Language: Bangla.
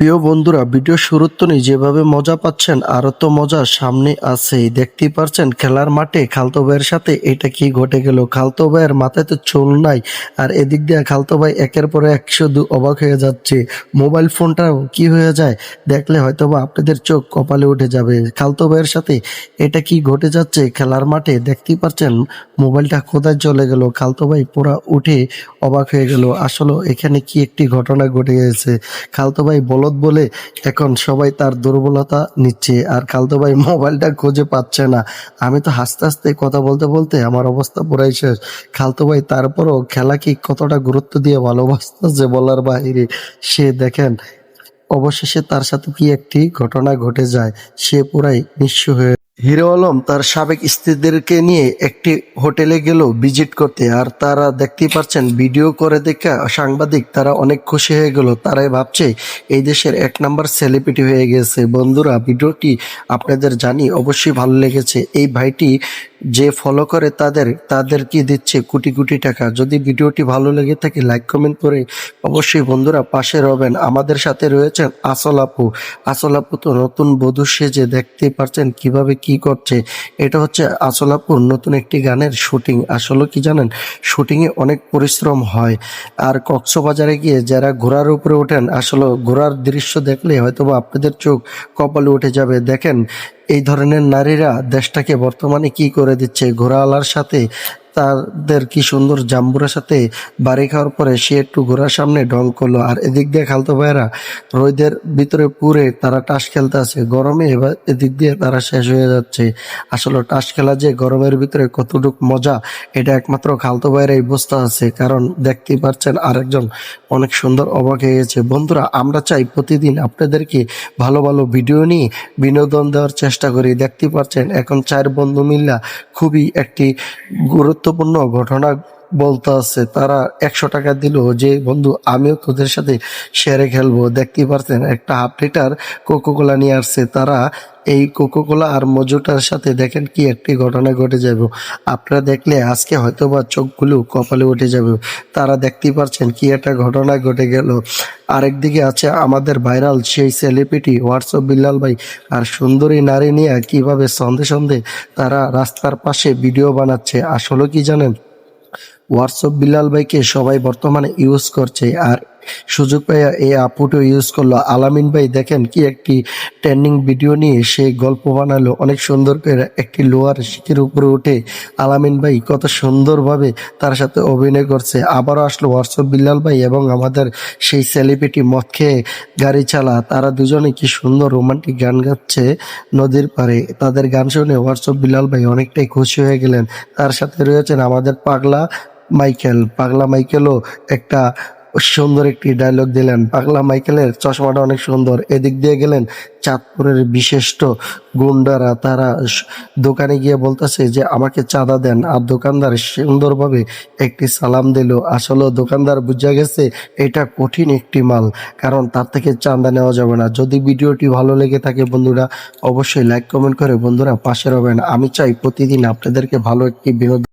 প্রিয় বন্ধুরা, ভিডিও শুরুর তনি যেভাবে মজা পাচ্ছেন, আরও তো মজা সামনে আছেই। দেখতেই পারছেন, খেলার মাঠে খালতো ভাইয়ের সাথে এটা কি ঘটে গেল? খালতো ভাইয়ের মাথায় তো চুল নাই, আর এদিক দিয়ে খালতো ভাই একের পর এক শুধু অবাক হয়ে যাচ্ছে। মোবাইল ফোনটাও কি হয়ে যায়? দেখলে হয়তো বা আপনাদের চোখ কপালে উঠে যাবে। খালতো ভাইয়ের সাথে এটা কি ঘটে যাচ্ছে? খেলার মাঠে দেখতেই পারছেন, মোবাইলটা কোথায় চলে গেল? খালতো ভাই পুরা উঠে অবাক হয়ে গেল, আসলে এখানে কি একটি ঘটনা ঘটে গেছে? খালতো ভাই বলদ বলে এখন সবাই তার দুর্বলতা নিচ্ছে আর খালতো ভাই মোবাইলটা খুঁজে পাচ্ছে না। আমি তো হাসতে হাসতে কথা বলতে বলতে আমার অবস্থা পুরাই শেষ। খালতো ভাই, তারপরও খেলা কি কতটা গুরুত্ব দিয়ে ভালোবাসত যে বলার বাহিরে সে দেখেন, অবশেষে তার সাথে কি একটি ঘটনা ঘটে যায়, সে পুরাই নিঃস্ব হয়ে হিরো আলম তার সাবেক স্ত্রীদেরকে নিয়ে একটি হোটেলে গেল ভিজিট করতে। আর তারা দেখতেই পাচ্ছেন, ভিডিও করে দেখা সাংবাদিক তারা অনেক খুশি হয়ে গেল। তারাই ভাবছে, এই দেশের এক নাম্বার সেলিব্রিটি হয়ে গেছে। বন্ধুরা, ভিডিওটি আপনাদের জানি অবশ্যই ভালো লেগেছে। এই ভাইটি যে ফলো করে তাদের তাদের কি দিচ্ছে? কোটি কোটি টাকা। যদি ভিডিওটি ভালো লেগে থাকে লাইক কমেন্ট করে অবশ্যই বন্ধুরা পাশে রবেন। আমাদের সাথে রয়েছেন আসল আপু। আসল আপু তো নতুন বধূ সেজে দেখতেই পারছেন কীভাবে কি করছে। এটা হচ্ছে আসল আপুর নতুন একটি গানের শুটিং আসলে কি জানেন? শুটিংয়ে অনেক পরিশ্রম হয়। আর কক্সবাজারে গিয়ে যারা ঘোড়ার উপরে ওঠেন, আসলে ঘোড়ার দৃশ্য দেখলে হয়তোবা আপনাদের চোখ কপালে উঠে যাবে। দেখেন এই ধরনের নারীরা দেশটাকে বর্তমানে কি করে দিচ্ছে? ঘোড়াওয়ালার সাথে তাদের কি সুন্দর জাম্বুরের সাথে বাড়ি খাওয়ার পরে সে একটু ঘোড়ার সামনে ঢং করল। আর এদিক দিয়ে খালতো ভাইয়েরা, রোদের ভিতরে পুরে তারা টাস খেলতে আছে। গরমে এবার এদিক দিয়ে তারা শেষ হয়ে যাচ্ছে। আসলে টাস খেলা যে গরমের ভিতরে কতটুকু মজা, এটা একমাত্র খালতো ভাইয়েরাই বুঝতে আছে। কারণ দেখতেই পাচ্ছেন আরেকজন অনেক সুন্দর অবাক হয়ে গেছে। বন্ধুরা, আমরা চাই প্রতিদিন আপনাদেরকে ভালো ভালো ভিডিও নিয়ে বিনোদন দেওয়ার চেষ্টা করি। দেখতে পাচ্ছেন এখন চার বন্ধু মিল্লা খুবই একটি গুরুত্বপূর্ণ ঘটনা বলতে আছে, তারা একশো টাকা দিল যে, বন্ধু, আমিও তোদের সাথে শেয়ারে খেলব। দেখতেই পারছেন একটা হাফ লিটার কোকোকোলা নিয়ে আসছে। তারা এই কোকোকোলা আর মজুটার সাথে দেখেন কি একটি ঘটনা ঘটে যাবে। আপনারা দেখলে আজকে হয়তো বা চোখগুলো কপালে উঠে যাবে। তারা দেখতেই পারছেন কি একটা ঘটনা ঘটে গেল। আরেকদিকে আছে আমাদের ভাইরাল সেই সেলিব্রিটি হোয়াটসঅ্যাপ বিল্লাল ভাই আর সুন্দরী নারী নিয়ে কীভাবে সন্ধে সন্ধে তারা রাস্তার পাশে ভিডিও বানাচ্ছে। আসলে কি জানেন? হোয়াটসঅ্যাপ বিল্লাল ভাইকে সবাই বর্তমানে ইউজ করছে আর সুযোগ পাইয়া এই আপুটো ইউজ করল। আলামিন ভাই, দেখেন কি একটি ট্রেন্ডিং ভিডিও নিয়ে সে গল্প বানালো। অনেক সুন্দর করে একটি লোয়ার শিখের উপরে উঠে আলামিন ভাই কত সুন্দরভাবে তার সাথে অভিনয় করছে। আবারও আসলো হোয়াটসঅ্যাপ বিল্লাল ভাই এবং আমাদের সেই সেলিব্রিটি মদ খেয়ে গাড়ি চালা। তারা দুজনে কি সুন্দর রোমান্টিক গান গাচ্ছে নদীর পাড়ে। তাদের গান শুনে হোয়াটসঅ্যাপ বিল্লাল ভাই অনেকটাই খুশি হয়ে গেলেন। তার সাথে রয়েছেন আমাদের পাগলা মাইকেল, পাগলা মাইকেলও একটা সুন্দর একটি ডায়লগ দিলেন। পাগলা মাইকেলের চশমাটা অনেক সুন্দর। এদিক দিয়ে গেলেন চাঁদপুরের বিশিষ্ট গুন্ডারা। তারা দোকানে গিয়ে বলতেছে যে, আমাকে চাঁদা দেন। আর দোকানদার সুন্দরভাবে একটি সালাম দিল। আসলে দোকানদার বুঝা গেছে, এটা কঠিন একটি মাল, কারণ তার থেকে চাঁদা নেওয়া যাবে না। যদি ভিডিওটি ভালো লেগে থাকে বন্ধুরা, অবশ্যই লাইক কমেন্ট করে বন্ধুরা পাশে রবেন। আমি চাই প্রতিদিন আপনাদেরকে ভালো একটি বিনোদন